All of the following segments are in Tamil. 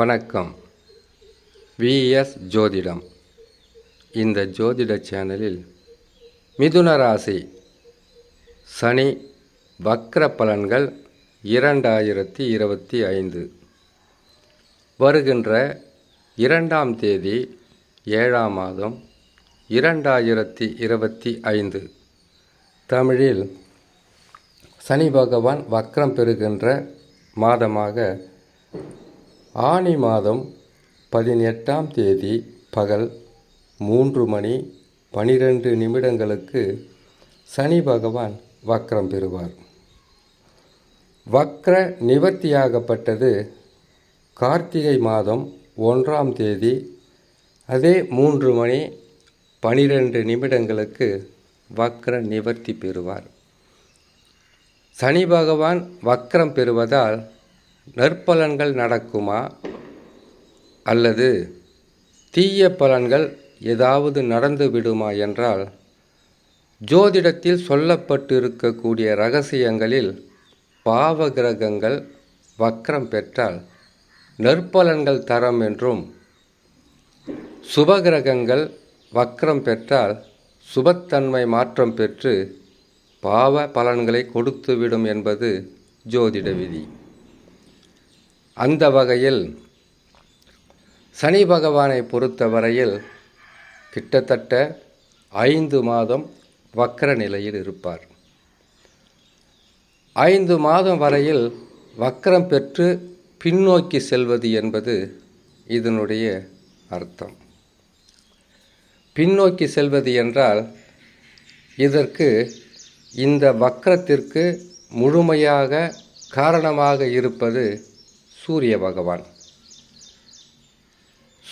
வணக்கம். விஎஸ் ஜோதிடம். இந்த ஜோதிட சேனலில் மிதுன ராசி. சனி வக்ர பலன்கள் இரண்டாயிரத்தி இருபத்தி ஐந்து. வருகின்ற இரண்டாம் தேதி ஏழாம் மாதம் இரண்டாயிரத்தி இருபத்தி ஐந்து. தமிழில் சனி பகவான் வக்ரம் பெறுகின்ற மாதமாக ஆனி மாதம் பதினெட்டாம் தேதி பகல் மூன்று மணி பனிரெண்டு நிமிடங்களுக்கு சனி பகவான் வக்ரம் பெறுவார். வக்ர நிவர்த்தியாகப்பட்டது கார்த்திகை மாதம் ஒன்றாம் தேதி அதே மூன்று மணி பனிரெண்டு நிமிடங்களுக்கு வக்ர நிவர்த்தி பெறுவார். சனி பகவான் வக்ரம் பெறுவதால் நற்பலன்கள் நடக்குமா? அல்லது தீய பலன்கள் ஏதாவது நடந்து விடுமா என்றால் ஜோதிடத்தில் சொல்லப்பட்டிருக்கக்கூடிய ரகசியங்களில் பாவ கிரகங்கள் வக்ரம் பெற்றால் நற்பலன்கள் தரம் என்றும் சுபகிரகங்கள் வக்ரம் பெற்றால் சுபத்தன்மை மாற்றம் பெற்று பாவ பலன்களை கொடுத்துவிடும் என்பது ஜோதிட விதி. அந்த வகையில் சனி பகவானை பொறுத்தவரையில் கிட்டத்தட்ட ஐந்து மாதம் வக்கர நிலையில் இருப்பார். ஐந்து மாதம் வரையில் வக்கரம் பெற்று பின்னோக்கி செல்வது என்பது இதனுடைய அர்த்தம். பின்னோக்கி செல்வது என்றால் இதற்கு இந்த வக்கரத்திற்கு முழுமையாக காரணமாக இருப்பது சூரிய பகவான்.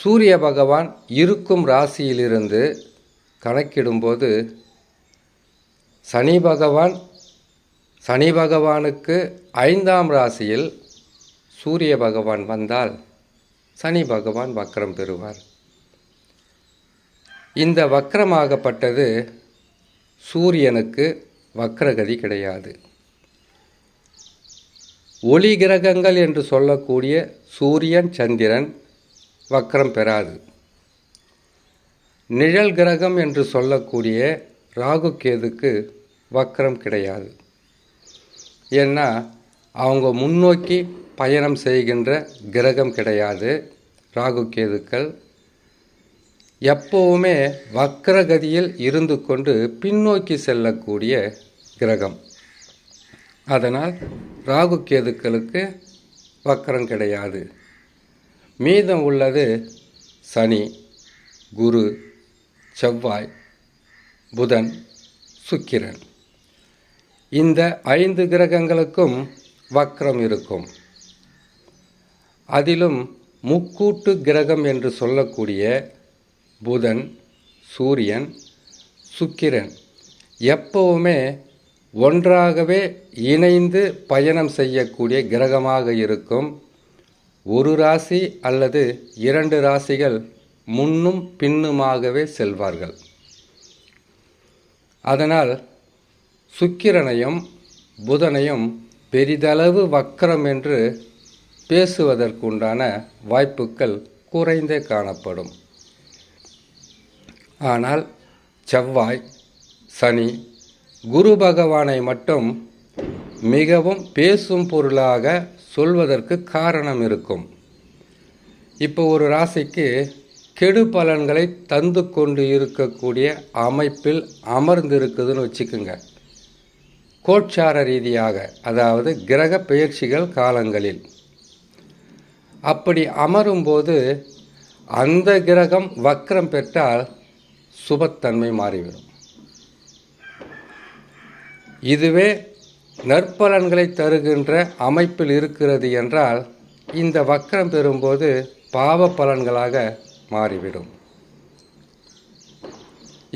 சூரிய பகவான் இருக்கும் ராசியிலிருந்து கணக்கிடும்போது சனி பகவான் சனி பகவானுக்கு ஐந்தாம் ராசியில் சூரிய பகவான் வந்தால் சனி பகவான் வக்கரம் பெறுவார். இந்த வக்கரமாகப்பட்டது சூரியனுக்கு வக்கரகதி கிடையாது. ஒளி கிரகங்கள் என்று சொல்லக்கூடிய சூரியன் சந்திரன் வக்கரம் பெறாது. நிழல் கிரகம் என்று சொல்லக்கூடிய ராகு கேதுக்கு வக்கரம் கிடையாது. ஏன்னா அவங்க முன்னோக்கி பயணம் செய்கின்ற கிரகம் கிடையாது ராகு கேதுக்கள். எப்போவுமே வக்கரகதியில் இருந்து கொண்டு பின்னோக்கி செல்லக்கூடிய கிரகம். அதனால் ராகு கேதுக்களுக்கு வக்கரம் கிடையாது. மீதம் உள்ளது சனி குரு செவ்வாய் புதன் சுக்கிரன். இந்த ஐந்து கிரகங்களுக்கும் வக்ரம் இருக்கும். அதிலும் முக்கூட்டு கிரகம் என்று சொல்லக்கூடிய புதன் சூரியன் சுக்கிரன் எப்பவுமே ஒன்றாகவே இணைந்து பயணம் செய்யக்கூடிய கிரகமாக இருக்கும் ஒரு ராசி அல்லது இரண்டு ராசிகள் முன்னும் பின்னுமாகவே செல்வார்கள். அதனால் சுக்கிரனையும் புதனையும் பெரிதளவு வக்கரம் என்று பேசுவதற்குண்டான வாய்ப்புகள் குறைந்தே காணப்படும். ஆனால் செவ்வாய் சனி குரு பகவானை மட்டும் மிகவும் பேசும் பொருளாக சொல்வதற்கு காரணம் இருக்கும். இப்போ ஒரு ராசிக்கு கெடு பலன்களை தந்து கொண்டு இருக்கக்கூடிய அமைப்பில் அமர்ந்திருக்குதுன்னு வச்சுக்கோங்க. கோட்சார ரீதியாக அதாவது கிரக பெயர்ச்சிகள் காலங்களில். அப்படி அமரும்போது அந்த கிரகம் வக்ரம் பெற்றால் சுபத்தன்மை மாறிவிடும். இதுவே நற்பலன்களை தருகின்ற அமைப்பில் இருக்கிறது என்றால் இந்த வக்கரம் பெறும்போது பாவ பலன்களாக மாறிவிடும்.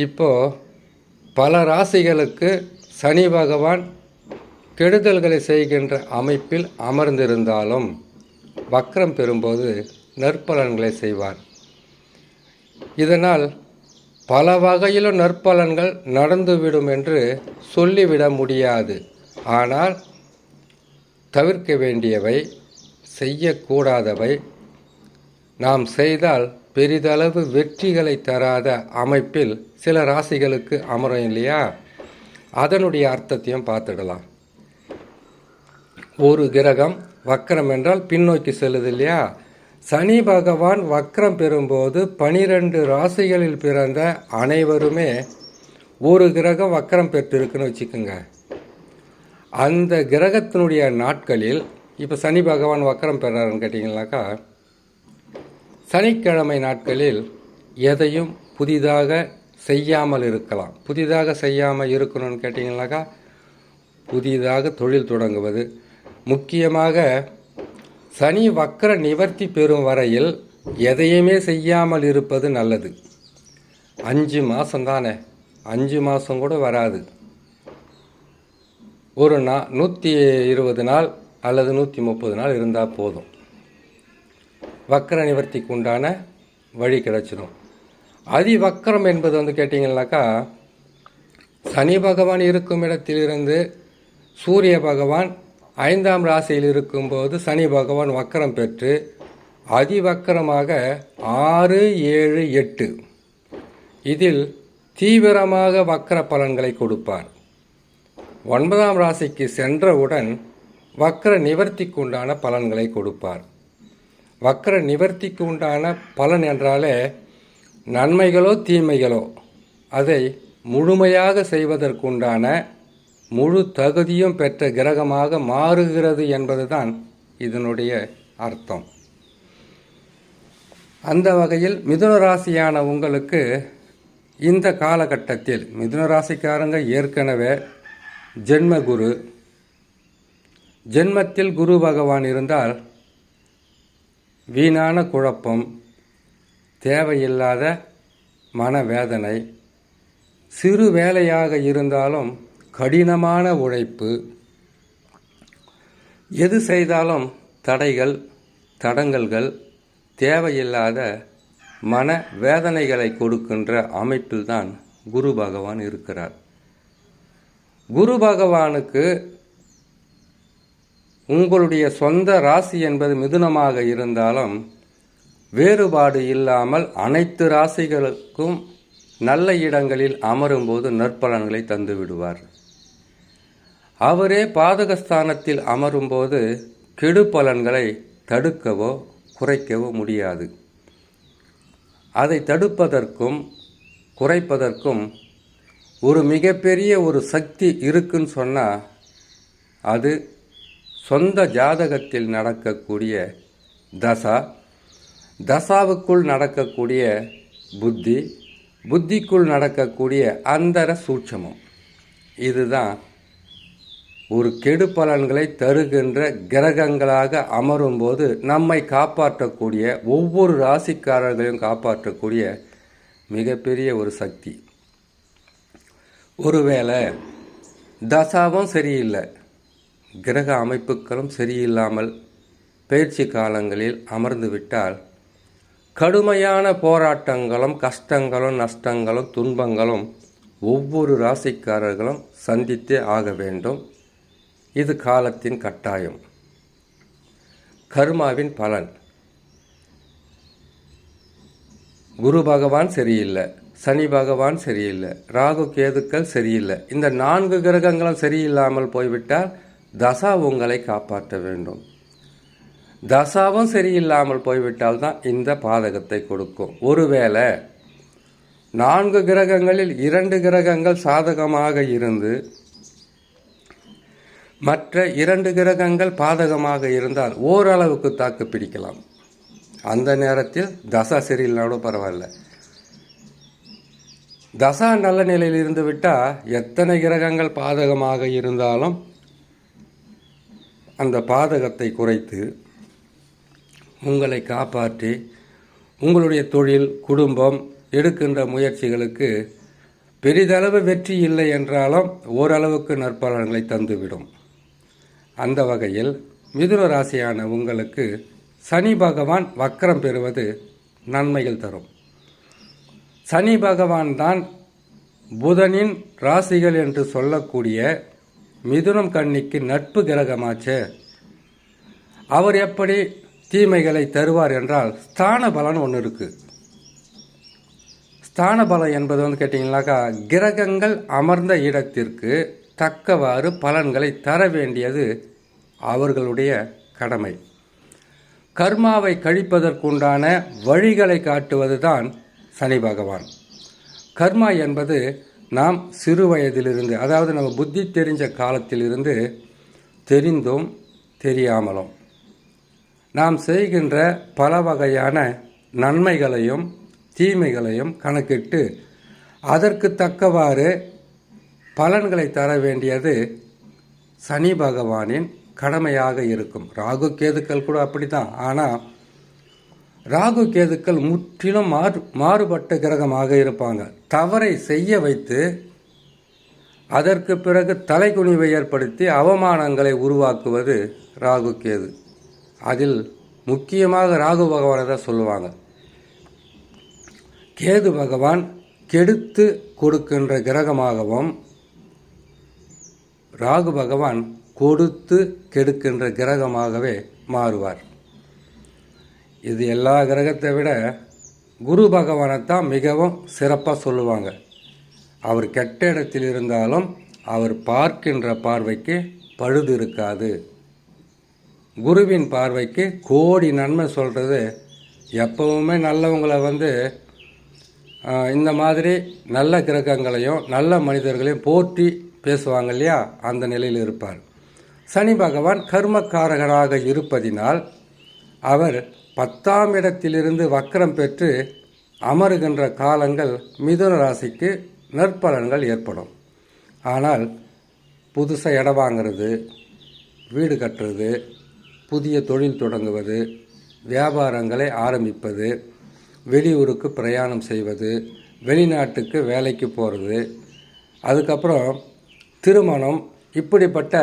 இப்போ பல ராசிகளுக்கு சனி பகவான் கெடுதல்களை செய்கின்ற அமைப்பில் அமர்ந்திருந்தாலும் வக்கரம் பெறும்போது நற்பலன்களை செய்வார். இதனால் பல வகையிலும் நற்பலன்கள் நடந்துவிடும் என்று சொல்லிவிட முடியாது. ஆனால் தவிர்க்க வேண்டியவை செய்யக்கூடாதவை. நாம் செய்தால் பெரிதளவு வெற்றிகளை தராத அமைப்பில் சில ராசிகளுக்கு அமரும் இல்லையா? அதனுடைய அர்த்தத்தையும் பார்த்துடலாம். ஒரு கிரகம் வக்கரம் என்றால் பின்னோக்கி செல்லுது இல்லையா? சனி பகவான் வக்ரம் பெறும்போது பனிரெண்டு ராசிகளில் பிறந்த அனைவருமே ஒரு கிரகம் வக்ரம் பெற்றிருக்குன்னு வச்சுக்கோங்க. அந்த கிரகத்தினுடைய நாட்களில் இப்போ சனி பகவான் வக்ரம் பெறாருன்னு கேட்டிங்கனாக்கா சனிக்கிழமை நாட்களில் எதையும் புதிதாக செய்யாமல் இருக்கலாம். புதிதாக செய்யாமல் இருக்கணும்னு கேட்டிங்கனாக்கா புதிதாக தொழில் தொடங்குவது. முக்கியமாக சனி வக்கர நிவர்த்தி பெறும் வரையில் எதையுமே செய்யாமல் இருப்பது நல்லது. அஞ்சு மாதம் தானே? அஞ்சு மாதம் கூட வராது. ஒரு நா நூற்றி இருபது நாள் அல்லது நூற்றி முப்பது நாள் இருந்தால் போதும். வக்கர நிவர்த்திக்கு உண்டான வழி கிடைச்சிடும் அதிவக்கரம் என்பது வந்து கேட்டிங்கனாக்கா சனி பகவான் இருக்கும் இடத்திலிருந்து சூரிய பகவான் ஐந்தாம் ராசியில் இருக்கும்போது சனி பகவான் வக்கரம் பெற்று அதிவக்கரமாக ஆறு ஏழு எட்டு. இதில் தீவிரமாக வக்கர பலன்களை கொடுப்பார். ஒன்பதாம் ராசிக்கு சென்றவுடன் வக்கர நிவர்த்திக்கு உண்டான பலன்களை கொடுப்பார். வக்கர நிவர்த்திக்கு உண்டான பலன் என்றாலே நன்மைகளோ தீமைகளோ அதை முழுமையாக செய்வதற்குண்டான முழு தகுதியும் பெற்ற கிரகமாக மாறுகிறது என்பதுதான் இதனுடைய அர்த்தம். அந்த வகையில் மிதுன ராசியான உங்களுக்கு இந்த காலகட்டத்தில் மிதுன ராசிக்காரங்க ஏற்கனவே ஜென்ம குரு ஜென்மத்தில் குரு பகவான் இருந்தால் வீணான குழப்பம் தேவையில்லாத மனவேதனை சிறு வேலையாக இருந்தாலும் கடினமான உழைப்பு. எது செய்தாலும் தடைகள் தடங்கல்கள் தேவையில்லாத மன வேதனைகளை கொடுக்கின்ற அமைப்பில்தான் குரு பகவான் இருக்கிறார். குரு பகவானுக்கு உங்களுடைய சொந்த ராசி என்பது மிதுனமாக இருந்தாலும் வேறுபாடு இல்லாமல் அனைத்து ராசிகளுக்கும் நல்ல இடங்களில் அமரும்போது நற்பலன்களை தந்து விடுவார் அவரே பாதகஸ்தானத்தில் அமரும்போது கெடு பலன்களை தடுக்கவோ குறைக்கவோ முடியாது. அதை தடுப்பதற்கும் குறைப்பதற்கும் ஒரு மிகப்பெரிய ஒரு சக்தி இருக்குன்னு சொன்னால் அது சொந்த ஜாதகத்தில் நடக்கக்கூடிய தசா தசாவுக்குள் நடக்கக்கூடிய புத்தி புத்திக்குள் நடக்கக்கூடிய அந்தர சூட்சமம். இதுதான் ஒரு கெடு பலன்களை தருகின்ற கிரகங்களாக அமரும்போது நம்மை காப்பாற்றக்கூடிய ஒவ்வொரு ராசிக்காரர்களையும் காப்பாற்றக்கூடிய மிகப்பெரிய ஒரு சக்தி. ஒருவேளை தசாவும் சரியில்லை கிரக அமைப்புகளும் சரியில்லாமல் பயிற்சி காலங்களில் அமர்ந்து விட்டால் கடுமையான போராட்டங்களும் கஷ்டங்களும் நஷ்டங்களும் துன்பங்களும் ஒவ்வொரு ராசிக்காரர்களும் சந்தித்தே ஆக வேண்டும். இது காலத்தின் கட்டாயம். கர்மாவின் பலன். குரு பகவான் சரியில்லை சனி பகவான் சரியில்லை ராகு கேதுக்கள் சரியில்லை. இந்த நான்கு கிரகங்களும் சரியில்லாமல் போய்விட்டால் தசா உங்களை காப்பாற்ற வேண்டும். தசாவும் சரியில்லாமல் போய்விட்டால் தான் இந்த பாதகத்தை கொடுக்கும். ஒருவேளை நான்கு கிரகங்களில் இரண்டு கிரகங்கள் சாதகமாக இருந்து மற்ற இரண்டு கிரகங்கள் பாதகமாக இருந்தால் ஓரளவுக்கு தாக்கு பிடிக்கலாம். அந்த நேரத்தில் தசா சரியில்லைனாலும் பரவாயில்ல. தசா நல்ல நிலையில் இருந்து விட்டால் எத்தனை கிரகங்கள் பாதகமாக இருந்தாலும் அந்த பாதகத்தை குறைத்து உங்களை காப்பாற்றி உங்களுடைய தொழில் குடும்பம் எடுக்கின்ற முயற்சிகளுக்கு பெரிதளவு வெற்றி இல்லை என்றாலும் ஓரளவுக்கு நற்பலன்களை தந்துவிடும். அந்த வகையில் மிதுன ராசியான உங்களுக்கு சனி பகவான் வக்கரம் பெறுவது நன்மைகள் தரும். சனி பகவான் தான் புதனின் ராசிகள் என்று சொல்லக்கூடிய மிதுனம் கன்னிக்கு நட்பு கிரகமாச்சே. அவர் எப்படி தீமைகளை தருவார் என்றால் ஸ்தான பலன் ஒன்று இருக்குது ஸ்தான பலம் என்பது வந்து கேட்டிங்கனாக்கா கிரகங்கள் அமர்ந்த இடத்திற்கு தக்கவாறு பலன்களை தர வேண்டியது அவர்களுடைய கடமை. கர்மாவை கழிப்பதற்குண்டான வழிகளை காட்டுவது தான் சனி பகவான். கர்மா என்பது நாம் சிறு வயதிலிருந்து அதாவது நம்ம புத்தி தெரிஞ்ச காலத்திலிருந்து தெரிந்தும் தெரியாமலும். நாம் செய்கின்ற பல வகையான நன்மைகளையும் தீமைகளையும் கணக்கிட்டு அதற்கு தக்கவாறு பலன்களை தர வேண்டியது சனி பகவானின் கடமையாக இருக்கும். ராகு கேதுக்கள் கூட அப்படித்தான். ஆனால் ராகு கேதுக்கள் முற்றிலும் மாறு மாறுபட்ட கிரகமாக இருப்பாங்க. தவறை செய்ய வைத்து அதற்கு பிறகு தலைக்குனிவை ஏற்படுத்தி அவமானங்களை உருவாக்குவது ராகு கேது. அதில் முக்கியமாக ராகு பகவானை தான் சொல்லுவாங்க. கேது பகவான் கெடுத்து கொடுக்கின்ற கிரகமாகவும் ராகு பகவான் கொடுத்து கெடுக்கின்ற கிரகமாகவே மாறுவார். இது எல்லா கிரகத்தை விட குரு பகவானைத்தான் மிகவும் சிறப்பாக சொல்லுவாங்க. அவர் கெட்ட இடத்தில் இருந்தாலும் அவர் பார்க்கின்ற பார்வைக்கு பழுது இருக்காது. குருவின் பார்வைக்கு கோடி நன்மை சொல்கிறது எப்பவுமே நல்லவங்களை வந்து இந்த மாதிரி நல்ல கிரகங்களையும் நல்ல மனிதர்களையும் போற்றி பேசுவாங்க இல்லையா அந்த நிலையில் இருப்பார். சனி பகவான் கர்மக்காரகராக இருப்பதினால் அவர் பத்தாம் இடத்திலிருந்து வக்கரம் பெற்று அமருகின்ற காலங்கள் மிதுன ராசிக்கு நற்பலன்கள் ஏற்படும். ஆனால் புதுசாக இடம் வாங்கிறது வீடு கட்டுறது புதிய தொழில் தொடங்குவது வியாபாரங்களை ஆரம்பிப்பது வெளியூருக்கு பிரயாணம் செய்வது வெளிநாட்டுக்கு வேலைக்கு போகிறது அதுக்கப்புறம் திருமணம் இப்படிப்பட்ட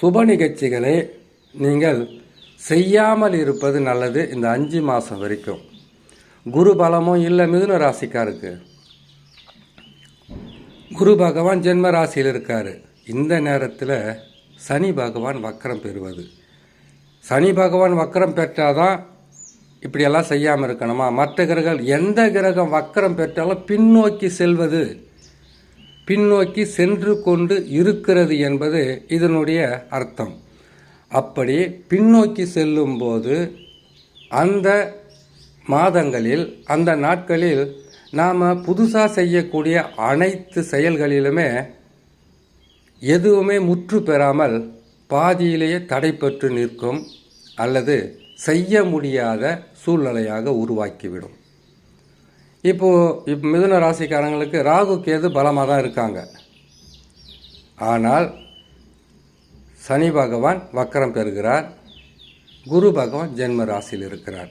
சுப நிகழ்ச்சிகளை நீங்கள் செய்யாமல் இருப்பது நல்லது இந்த அஞ்சு மாதம் வரைக்கும். குரு பலமும் இல்லை மிதுன ராசிக்காருக்கு? குரு பகவான் ஜென்ம ராசியில் இருக்கார். இந்த நேரத்தில் சனி பகவான் வக்கரம் பெறுவது. சனி பகவான் வக்கரம் பெற்றாதான் இப்படியெல்லாம் செய்யாமல் இருக்கணுமா? மற்ற கிரகங்கள் எந்த கிரகம் வக்கரம் பெற்றாலும் பின்னோக்கி செல்வது பின்னோக்கி சென்று கொண்டு இருக்கிறது என்பது இதனுடைய அர்த்தம். அப்படி பின்னோக்கி செல்லும்போது அந்த மாதங்களில் அந்த நாட்களில் நாம் புதுசாக செய்யக்கூடிய அனைத்து செயல்களிலுமே எதுவுமே முற்று பெறாமல் பாதியிலேயே தடைப்பட்டு நிற்கும் அல்லது செய்ய முடியாத சூழ்நிலையாக உருவாக்கிவிடும். இப்போது இப்போ மிதுன ராசிக்காரங்களுக்கு ராகு கேது பலமாக தான் இருக்காங்க. ஆனால் சனி பகவான் வக்கரம் பெறுகிறார். குரு பகவான் ஜென்ம ராசியில் இருக்கிறார்.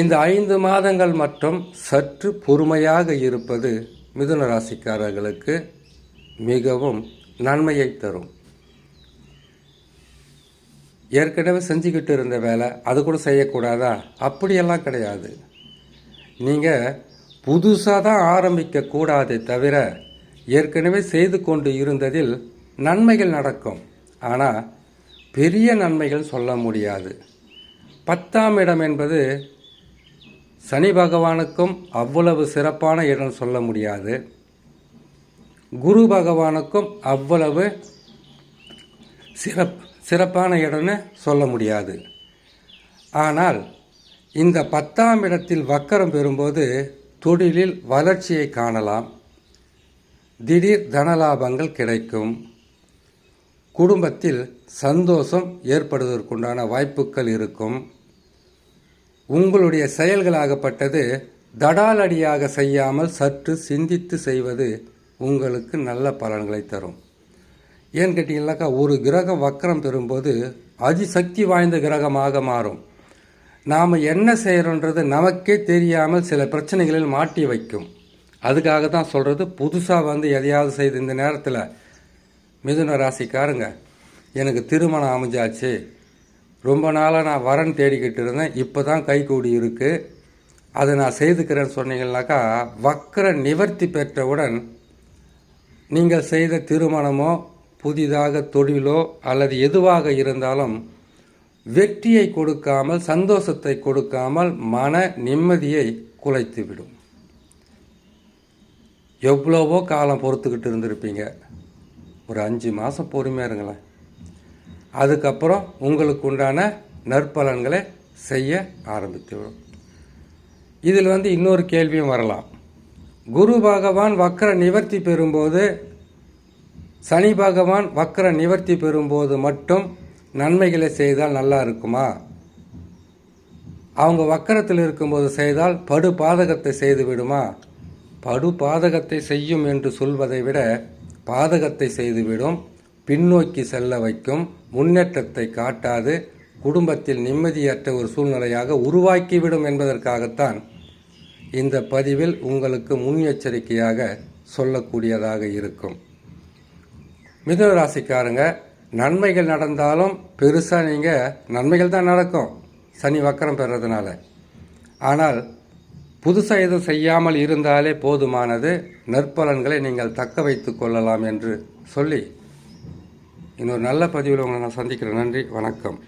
இந்த ஐந்து மாதங்கள் மட்டும் சற்று பொறுமையாக இருப்பது மிதுன ராசிக்காரர்களுக்கு மிகவும் நன்மையை தரும். ஏற்கனவே செஞ்சுக்கிட்டு இருந்த வேலை அது கூட செய்யக்கூடாதா? அப்படியெல்லாம் கிடையாது. நீங்கள் புதுசாக தான் ஆரம்பிக்கக்கூடாதே தவிர ஏற்கனவே செய்து கொண்டு இருந்ததில் நன்மைகள் நடக்கும். ஆனால் பெரிய நன்மைகள் சொல்ல முடியாது. பத்தாம் இடம் என்பது சனி பகவானுக்கும் அவ்வளவு சிறப்பான இடம் சொல்ல முடியாது. குரு பகவானுக்கும் அவ்வளவு சிறப் சிறப்பான இடம்னு சொல்ல முடியாது. ஆனால் இந்த பத்தாம் இடத்தில் வக்கரம் பெறும்போது தொழிலில் வளர்ச்சியை காணலாம். திடீர் தனலாபங்கள் கிடைக்கும். குடும்பத்தில் சந்தோஷம் ஏற்படுவதற்குண்டான வாய்ப்புகள் இருக்கும். உங்களுடைய செயல்களாகப்பட்டது தடாலடியாக செய்யாமல் சற்று சிந்தித்து செய்வது உங்களுக்கு நல்ல பலன்களை தரும். ஏன்னு கேட்டிங்கனாக்கா ஒரு கிரகம் வக்கரம் பெறும்போது அதிசக்தி வாய்ந்த கிரகமாக மாறும். நாம் என்ன செய்கிறோன்றது நமக்கே தெரியாமல் சில பிரச்சனைகளில் மாட்டி வைக்கும். அதுக்காக தான் சொல்கிறது புதுசாக வந்து எதையாவது செய்து இந்த நேரத்தில் மிதுன ராசிக்காரங்க எனக்கு திருமணம் அமைஞ்சாச்சு. ரொம்ப நாளாக நான் வரன் தேடிக்கிட்டு இருந்தேன். இப்போ தான் கைகூடி இருக்குது அதை நான் செய்துக்கிறேன்னு சொன்னீங்கன்னாக்கா வக்கர நிவர்த்தி பெற்றவுடன் நீங்கள் செய்த திருமணமோ புதிதாக தொழிலோ அல்லது எதுவாக இருந்தாலும் வெற்றியை கொடுக்காமல் சந்தோஷத்தை கொடுக்காமல் மன நிம்மதியை குலைத்துவிடும் எவ்வளவோ காலம் பொறுத்துக்கிட்டு இருந்திருப்பீங்க. ஒரு அஞ்சு மாதம் பொறுமையாக இருங்களேன். அதுக்கப்புறம் உங்களுக்கு உண்டான நற்பலன்களை செய்ய ஆரம்பித்துவிடும் இதில் வந்து இன்னொரு கேள்வியும் வரலாம். குரு பகவான் வக்கர நிவர்த்தி பெறும்போது சனி பகவான் வக்கர நிவர்த்தி பெறும்போது மட்டும் நன்மைகளை செய்தால் நல்லா இருக்குமா? அவங்க வக்கரத்தில் இருக்கும்போது செய்தால் படு பாதகத்தை செய்து விடுமா? படு பாதகத்தை செய்யும் என்று சொல்வதை விட பாதகத்தை செய்துவிடும் பின்னோக்கி செல்ல வைக்கும் முன்னேற்றத்தை காட்டாது குடும்பத்தில் நிம்மதியற்ற ஒரு சூழ்நிலையாக உருவாக்கிவிடும் என்பதற்காகத்தான் இந்த பதிவில் உங்களுக்கு முன்னெச்சரிக்கையாக சொல்லக்கூடியதாக இருக்கும். மிதுன ராசிக்காரங்க நன்மைகள் நடந்தாலும் பெருசாக நீங்கள் நன்மைகள் தான் நடக்கும். சனி வக்கரம் பெறதுனால ஆனால் புதுசாக எதுவும் செய்யாமல் இருந்தாலே போதுமானது. நற்பலன்களை நீங்கள் தக்க வைத்து கொள்ளலாம் என்று சொல்லி. இன்னொரு நல்ல பதிவில் உங்களை நான் சந்திக்கிறேன். நன்றி வணக்கம்.